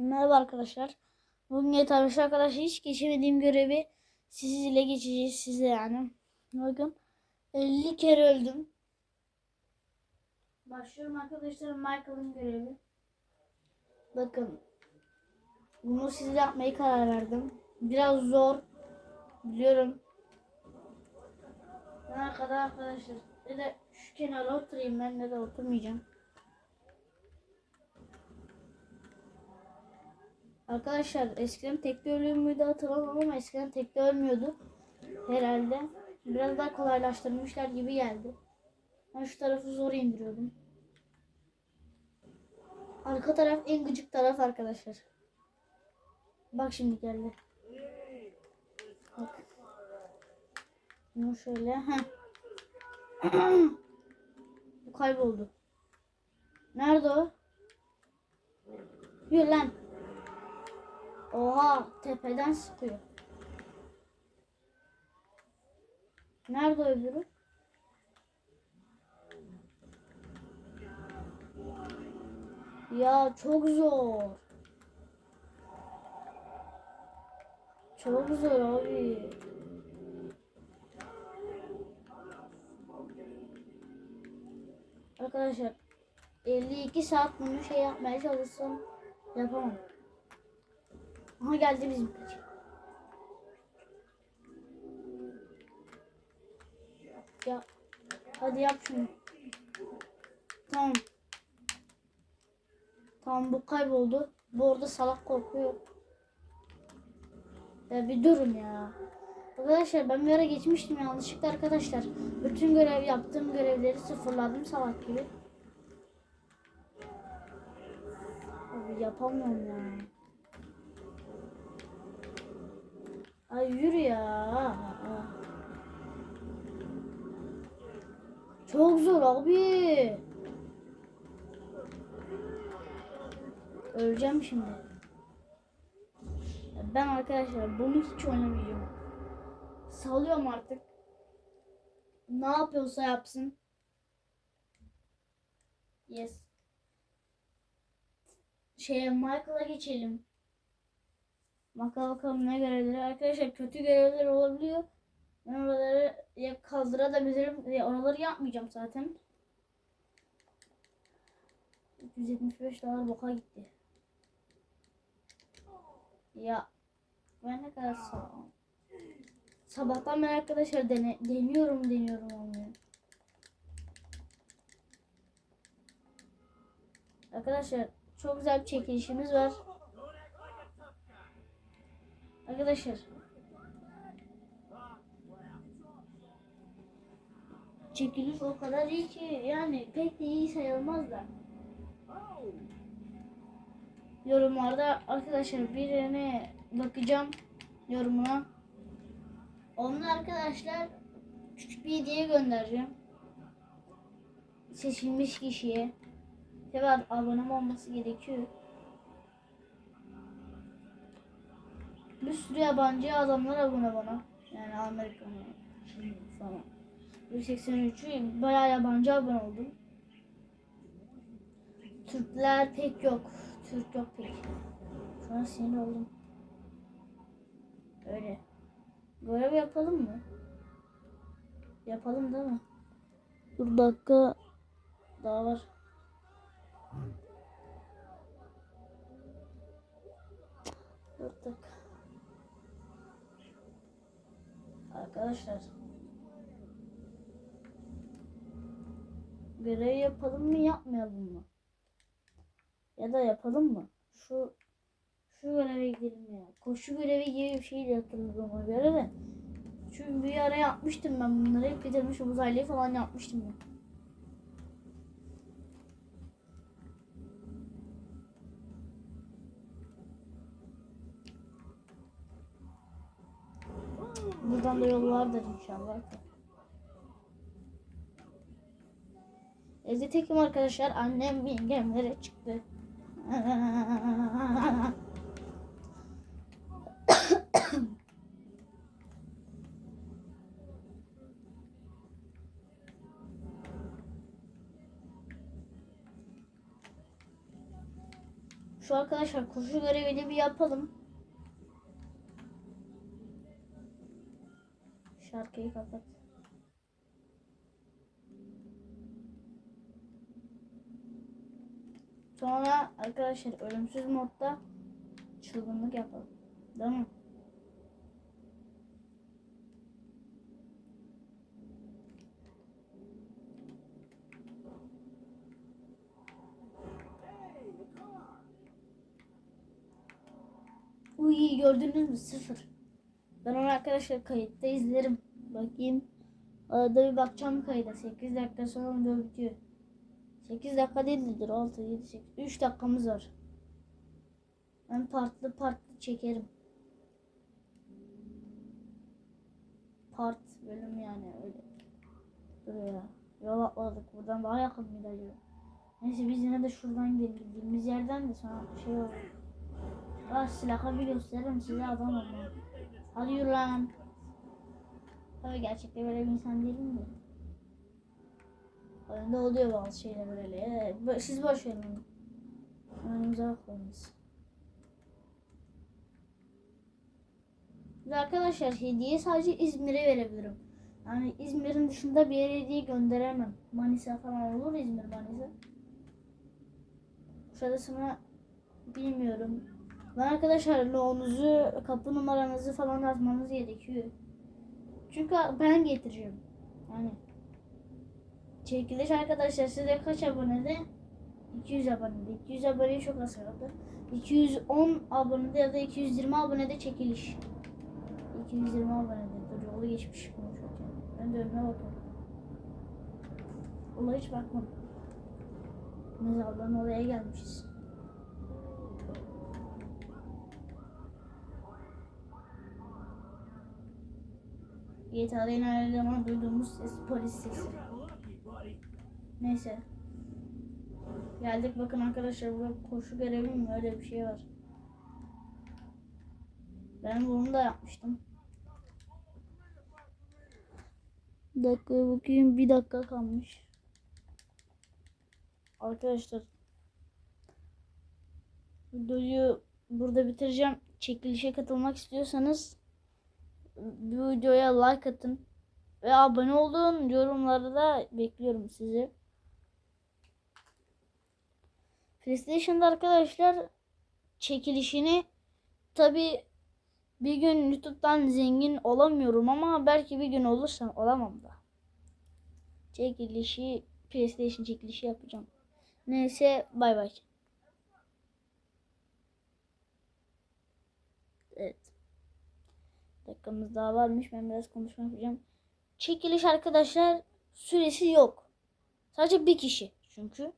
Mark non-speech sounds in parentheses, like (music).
Merhaba arkadaşlar. Bugün 5 arkadaşlar hiç geçemediğim görevi sizinle geçeceğiz size yani. Bakın 50 kere öldüm. Başlıyorum arkadaşlar Michael'ın görevi. Bakın bunu sizle yapmayı karar verdim. Biraz zor biliyorum. Ben arkada arkadaşlar. Bir de şu kenara oturayım ben de, de oturmayacağım. Arkadaşlar eskiden tekte ölüyor muydu hatırlamam ama eskiden tekte ölmüyordu. Herhalde. Biraz daha kolaylaştırmışlar gibi geldi. Ben şu tarafı zor indiriyordum. Arka taraf en gıcık taraf arkadaşlar. Bak şimdi geldi. Bak. Bunu şöyle. (clears throat) Bu kayboldu. Nerede o? Yürü lan. Oha tepeden sıkıyor. Nerede öbürü? Ya çok zor. Çok zor abi. Arkadaşlar 52 saat bunu şey yapmaya çalışsam yapamam. Aha geldi bizim. Ya hadi yap şunu. Tamam. Tamam bu kayboldu. Bu orada salak korkuyor. Ya bir durun ya. Arkadaşlar ben bir ara geçmiştim yanlışlıkla arkadaşlar. Bütün görev yaptığım görevleri sıfırladım salak gibi. Abi yapamıyorum ya. Ay yürü ya. Çok zor abi. Öleceğim şimdi. Ben arkadaşlar bunu hiç oynamayacağım. Salıyorum artık. Ne yapıyorsa yapsın. Yes. Şeye Michael'a geçelim. Bakalım bakalım ne görevleri. Arkadaşlar kötü görevler olabiliyor. Ben oraları ya kaldırabilirim. Ya oraları yapmayacağım zaten. 375 dolar boka gitti. Ya ben ne kadar sağlam. Sabahtan beri arkadaşlar dene, deniyorum deniyorum olmuyor. Arkadaşlar çok güzel bir çekilişimiz var. Arkadaşlar. Çekiliş o kadar iyi ki yani pek de iyi sayılmaz da. Yorumlarda arkadaşlar birine bakacağım yorumuna. Onu arkadaşlar küçük bir hediye göndereceğim. Seçilmiş kişiye. Tabi abone olması gerekiyor. Bir sürü yabancı adamlar abone bana. Yani Amerikan falan. 183'ü bayağı yabancı abone oldum. Türkler pek yok. Türk yok pek. Şu an sinir oldum. Öyle. Görev yapalım mı? Yapalım değil mi? Dur dakika daha var. Dört dakika. Arkadaşlar. Görev yapalım mı yapmayalım mı? Ya da yapalım mı? Şu şu göreve gidelim ya. Koşu görevi gibi bir şey de hatırlıyorum o göre de. Çünkü bir ara yapmıştım ben bunları. Hep bitirmişim uzaylıyı falan yapmıştım ben. Buradan da yol vardır inşallah. Evde tekim arkadaşlar. Annem yengemlere çıktı. Şu arkadaşlar koşu görevini bir yapalım. Şarkıyı kapat. Sonra arkadaşlar ölümsüz modda çılgınlık yapalım. Değil mi? Uy gördünüz mü? Sıfır. Ben onu arkadaşlar kayıtta izlerim. Bakayım. Arada bir bakacağım kayda. 8 dakika sonra video bitiyor. 8 dakika değildir. 6, 7, 8. 3 dakikamız var. Ben partlı partlı çekerim. Part bölüm yani öyle. Dur ya. Yol atladık. Buradan daha yakın mıydı acaba? Neyse biz yine de şuradan. Gittiğimiz yerden de sonra şey olur. Ah silahı bir gösteririm size adam olmam. Hadi yürü lan. Tabii gerçekte böyle bir insan değilim de. Oyunda oluyor bazı şeyler böyle. Evet, siz boş verin onu. Önümüze bakmayınız. Ve arkadaşlar hediye sadece İzmir'e verebilirim. Yani İzmir'in dışında bir yere hediye gönderemem. Manisa falan olur İzmir Manisa. Şurasına bilmiyorum. Ben arkadaşlar loğunuzu, kapı numaranızı falan yazmanız gerekiyor. Çünkü ben getireceğim. Yani çekiliş arkadaşlar size kaç abonede? 200 abonede. 200 aboneye çok az kaldı. 210 abonede ya da 220 abonede çekiliş. 220 abonede. Dur yolu geçmiş konuşurken. Ben de önüne bakalım. Ola hiç bakmadım. Mezardan oraya gelmişiz. GTA'da her zaman duyduğumuz ses polis sesi. Neyse. Geldik bakın arkadaşlar burada koşu görevi mi öyle bir şey var. Ben bunu da yapmıştım. Bir dakika bakayım bir dakika kalmış. Arkadaşlar videoyu burada bitireceğim. Çekilişe katılmak istiyorsanız bu videoya like atın ve abone olun. Yorumlarda da bekliyorum sizi. PlayStation'da arkadaşlar çekilişini tabi bir gün YouTube'dan zengin olamıyorum ama belki bir gün olursam olamam da. Çekilişi PlayStation çekilişi yapacağım. Neyse bay bay. Evet. Dakikamız daha varmış. Ben biraz konuşma yapacağım. Çekiliş arkadaşlar süresi yok. Sadece bir kişi çünkü.